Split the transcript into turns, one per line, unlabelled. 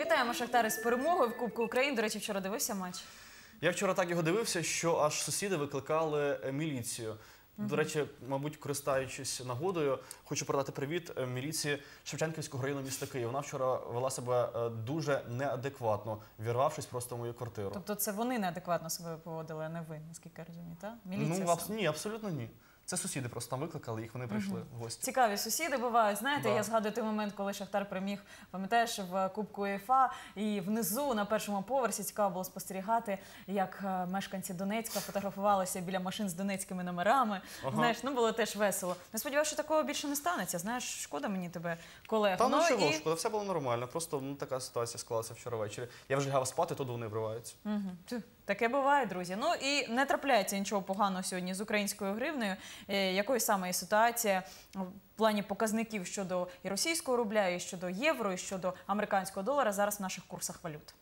вітаємо Шахтар з перемогою в Кубку України. До речі, вчора дивився матч.
Я вчора так його дивився, що аж сусіди викликали е, міліцію. До речі, мабуть, користуючись нагодою, хочу передати привіт е, міліції Шевченківського району міста Києва. Вона вчора вела себе е, дуже неадекватно, вірвавшись просто в мою квартиру.
Тобто, це вони неадекватно себе поводили, а не ви, наскільки я розумію, так? Міліція.
ну, абс- ні, абсолютно ні. Це сусіди просто там викликали їх, вони прийшли в гості.
Цікаві сусіди бувають. Знаєте,
Да.
я згадую той момент, коли Шахтар переміг, пам'ятаєш, в Кубку УЄФА, і внизу на першому поверсі цікаво було спостерігати, як е, мешканці Донецька фотографувалися біля машин з донецькими номерами.
Ага.
Знаєш, ну було теж весело. Не сподіваюся, що такого більше не станеться. Знаєш, шкода мені тебе, колег.
Та ну чого,
і...
шкода, все було нормально. Просто ну, така ситуація склалася вчора ввечері. Я вже лягав спати, тут вони вриваються.
Мгм. Таке буває, друзі. Ну і не трапляється нічого поганого сьогодні з українською гривнею. Якої Якою саме ситуація в плані показників щодо і російського рубля, і щодо євро, і щодо американського долара зараз в наших курсах валют.